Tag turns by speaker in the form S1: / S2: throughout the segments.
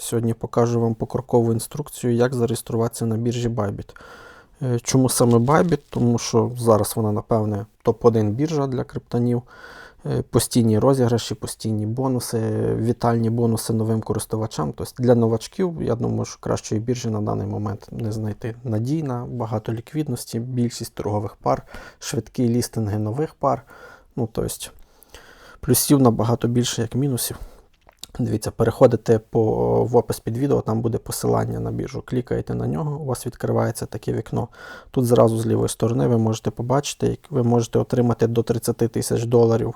S1: Сьогодні покажу вам покрокову інструкцію, як зареєструватися на біржі Bybit. Е, Чому саме Bybit? Тому що зараз вона, напевне, топ-1 біржа для криптонів. Е, Постійні розіграші, постійні бонуси, вітальні бонуси новим користувачам. Тобто для новачків, я думаю, що кращої біржі на даний момент не знайти. Надійна, багато ліквідності, більшість торгових пар, швидкі лістинги нових пар. Ну, тобто, плюсів набагато більше, як мінусів. Дивіться, переходите по, в опис під відео, там буде посилання на біржу. Клікаєте на нього, у вас відкривається таке вікно. Тут зразу з лівої сторони ви можете побачити, як ви можете отримати до 30 тисяч доларів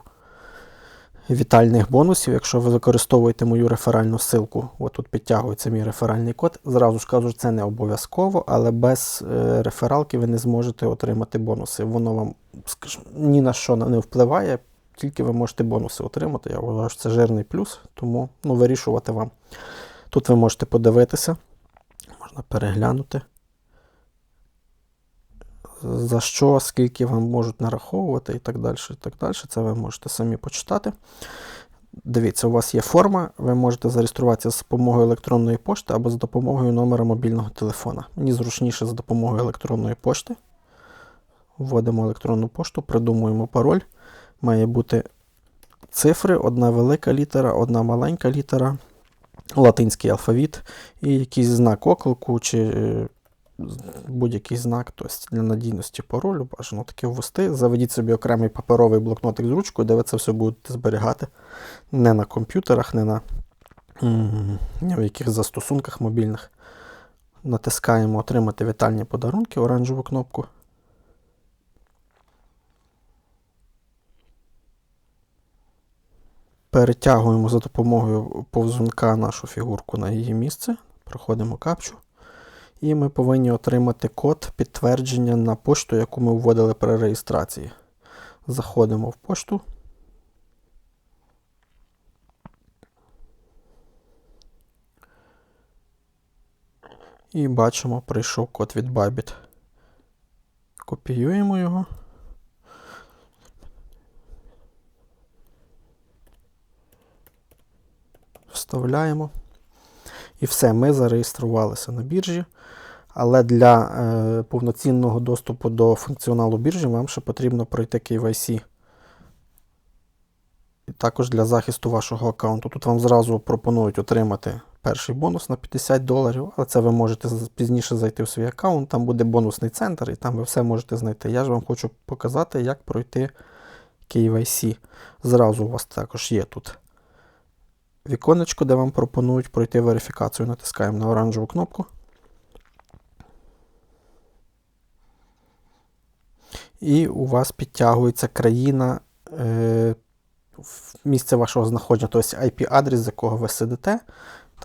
S1: вітальних бонусів, якщо ви використовуєте мою реферальну ссылку. От тут підтягується мій реферальний код. Зразу ж кажу, це не обов'язково, але без е, рефералки ви не зможете отримати бонуси. Воно вам, скажімо, ні на що не впливає тільки ви можете бонуси отримати. Я вважаю, що це жирний плюс, тому ну, вирішувати вам. Тут ви можете подивитися, можна переглянути, за що, скільки вам можуть нараховувати і так далі. і так далі. Це ви можете самі почитати. Дивіться, у вас є форма, ви можете зареєструватися з допомогою електронної пошти або за допомогою номера мобільного телефона. Мені зручніше за допомогою електронної пошти. Вводимо електронну пошту, придумуємо пароль має бути цифри, одна велика літера, одна маленька літера, латинський алфавіт і якийсь знак оклику чи е, будь-який знак тобто для надійності паролю. Бажано таке ввести. Заведіть собі окремий паперовий блокнотик з ручкою, де ви це все будете зберігати. Не на комп'ютерах, не на ні в яких застосунках мобільних. Натискаємо Отримати вітальні подарунки, оранжеву кнопку. Перетягуємо за допомогою повзунка нашу фігурку на її місце. Проходимо капчу. І ми повинні отримати код підтвердження на пошту, яку ми вводили при реєстрації. Заходимо в пошту. І бачимо, прийшов код від Bybit. Копіюємо його. Вставляємо. І все, ми зареєструвалися на біржі. Але для е, повноцінного доступу до функціоналу біржі вам ще потрібно пройти KYC. І також для захисту вашого аккаунту. Тут вам зразу пропонують отримати перший бонус на 50 доларів, але це ви можете пізніше зайти в свій аккаунт, там буде бонусний центр, і там ви все можете знайти. Я ж вам хочу показати, як пройти KYC. Зразу у вас також є тут віконечко, де вам пропонують пройти верифікацію. Натискаємо на оранжеву кнопку. І у вас підтягується країна, е, місце вашого знаходження, тобто IP-адрес, з якого ви сидите.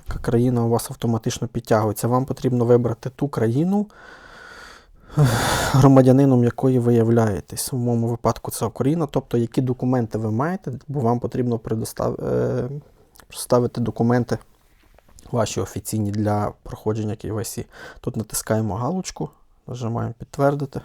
S1: Така країна у вас автоматично підтягується. Вам потрібно вибрати ту країну, громадянином якої ви являєтесь. У моєму випадку це Україна, тобто які документи ви маєте, бо вам потрібно предоставити. Ставити документи ваші офіційні для проходження KYC. Тут натискаємо галочку, нажимаємо підтвердити.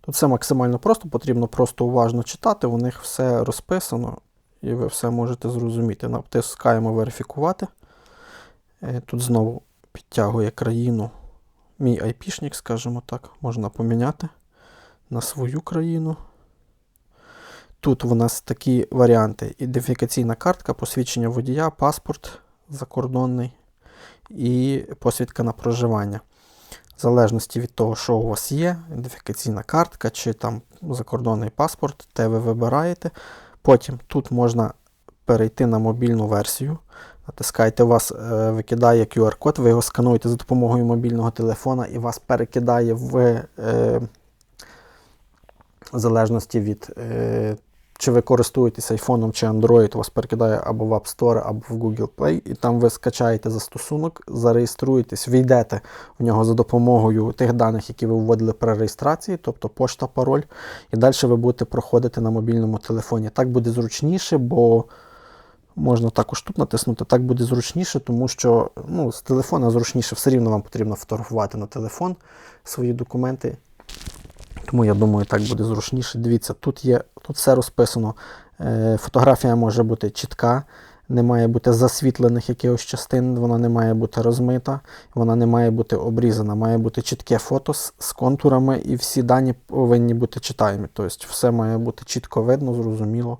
S1: Тут все максимально просто, потрібно просто уважно читати, у них все розписано і ви все можете зрозуміти. Натискаємо верифікувати. Е, тут знову підтягує країну. Мій айпішник, скажімо так, можна поміняти на свою країну. Тут у нас такі варіанти: ідентифікаційна картка, посвідчення водія, паспорт закордонний і посвідка на проживання. В залежності від того, що у вас є, ідентифікаційна картка чи там закордонний паспорт, те ви вибираєте. Потім тут можна перейти на мобільну версію. Натискаєте, у вас е, викидає QR-код, ви його скануєте за допомогою мобільного телефона і вас перекидає в е, в залежності від е, чи ви користуєтесь айфоном чи Android, вас перекидає або в App Store, або в Google Play, і там ви скачаєте застосунок, зареєструєтесь, війдете в нього за допомогою тих даних, які ви вводили при реєстрації, тобто пошта, пароль, і далі ви будете проходити на мобільному телефоні. Так буде зручніше, бо можна також тут натиснути, так буде зручніше, тому що ну, з телефона зручніше все рівно вам потрібно фотографувати на телефон свої документи. Тому я думаю, так буде зручніше. Дивіться, тут є, тут все розписано. Е, фотографія може бути чітка, не має бути засвітлених якихось частин, вона не має бути розмита, вона не має бути обрізана. Має бути чітке фото з, з контурами, і всі дані повинні бути читаємі. Тобто все має бути чітко видно, зрозуміло.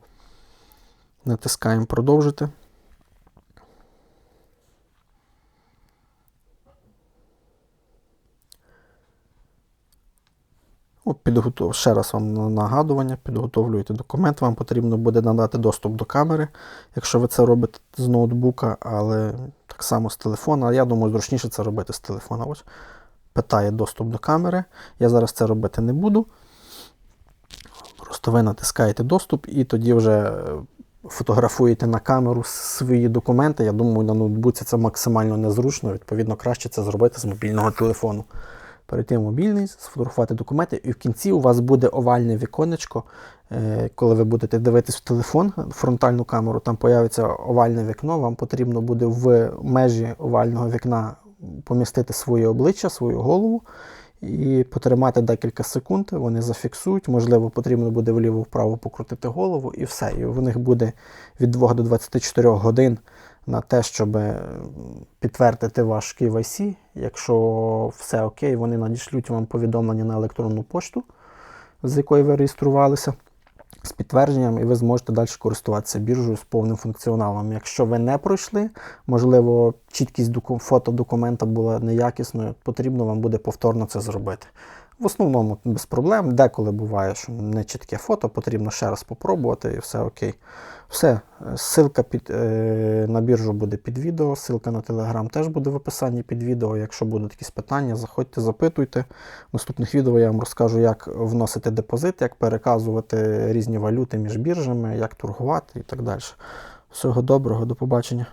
S1: Натискаємо продовжити. Підготов... Ще раз вам нагадування, підготовлюєте документ, вам потрібно буде надати доступ до камери, якщо ви це робите з ноутбука, але так само з телефона. Я думаю, зручніше це робити з телефона. Ось питає доступ до камери. Я зараз це робити не буду. Просто ви натискаєте доступ і тоді вже е, фотографуєте на камеру свої документи. Я думаю, на ноутбуці це максимально незручно. Відповідно, краще це зробити з мобільного телефону. Перейти в мобільний, сфотографувати документи, і в кінці у вас буде овальне віконечко. Е, Коли ви будете дивитись в телефон, фронтальну камеру, там появиться овальне вікно. Вам потрібно буде в межі овального вікна помістити своє обличчя, свою голову і потримати декілька секунд. Вони зафіксують. Можливо, потрібно буде вліво-вправо покрутити голову, і все. І в них буде від 2 до 24 годин на те, щоб е, підтвердити ваш KYC. Якщо все окей, вони надішлють вам повідомлення на електронну пошту, з якої ви реєструвалися, з підтвердженням, і ви зможете далі користуватися біржею з повним функціоналом. Якщо ви не пройшли, можливо, чіткість фото документа була неякісною, потрібно вам буде повторно це зробити. В основному без проблем. Деколи буває, що не чітке фото, потрібно ще раз попробувати і все окей. Все, е, ссылка під, е, на біржу буде під відео, ссылка на телеграм теж буде в описанні під відео. Якщо будуть якісь питання, заходьте, запитуйте. В наступних відео я вам розкажу, як вносити депозит, як переказувати різні валюти між біржами, як торгувати і так далі. Всього доброго, до побачення.